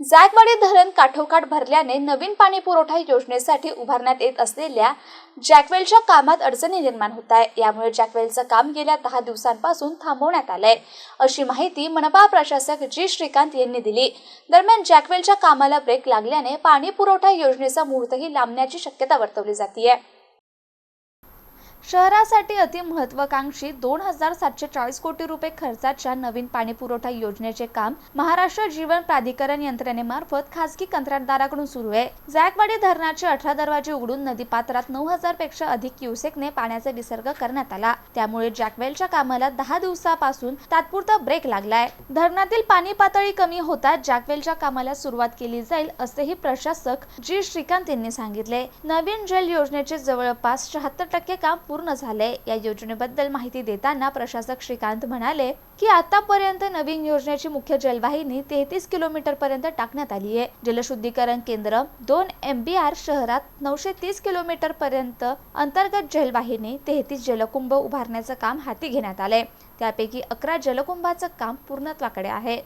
जायकवाडी धरण काठोकाठ भरल्याने नवीन पाणी पुरवठा योजनेसाठी उभारण्यात येत असलेल्या जॅकवेलच्या कामात अडचणी निर्माण होत आहे यामुळे जॅकवेलचं काम गेल्या दहा दिवसांपासून थांबवण्यात आलंय. अशी माहिती मनपा प्रशासक जी. श्रीकांत यांनी दिली. दरम्यान जॅकवेलच्या कामाला ब्रेक लागल्याने पाणी पुरवठा योजनेचा मुहूर्तही लांबण्याची शक्यता वर्तवली जाते शहरासाठी अतिमहत्वाकांक्षी दोन हजार सातशे चाळीस कोटी रुपये खर्चाच्या नवीन पाणी पुरवठा योजनेचे काम महाराष्ट्र जीवन प्राधिकरण यंत्रणेमार्फत खासगी कंत्राटदाराकडून सुरू आहे. जायकवाडी धरणाचे अठरा दरवाजे उघडून नदीपात्रात नऊ हजारपेक्षा अधिक क्युसेकने पाण्याचा विसर्ग करण्यात आला. त्यामुळे जॅकवेलच्या कामाला दहा दिवसापासून तात्पुरता ब्रेक लागलाय. धरणातील पाणी पातळी कमी होताच जॅकवेलच्या कामाला सुरुवात केली जाईल असेही प्रशासक जी. श्रीकांत यांनी सांगितले. नवीन जल योजनेचे जवळपास शहात्तर टक्के काम पूर्ण झाले या योजनेबद्दल माहिती देताना प्रशासक श्रीकांत म्हणाले की आतापर्यंत नवीन योजनेची मुख्य जलवाहिनी तेहतीस किलोमीटर पर्यंत टाकण्यात आली आहे. जलशुद्धीकरण केंद्र दोन एम बी आर शहरात नऊशे तीस किलोमीटर पर्यंत अंतर्गत जलवाहिनी तेहतीस जलकुंभ उभारण्याचं काम हाती घेण्यात आले त्यापैकी अकरा जलकुंभाचं काम पूर्णत्वाकडे आहे.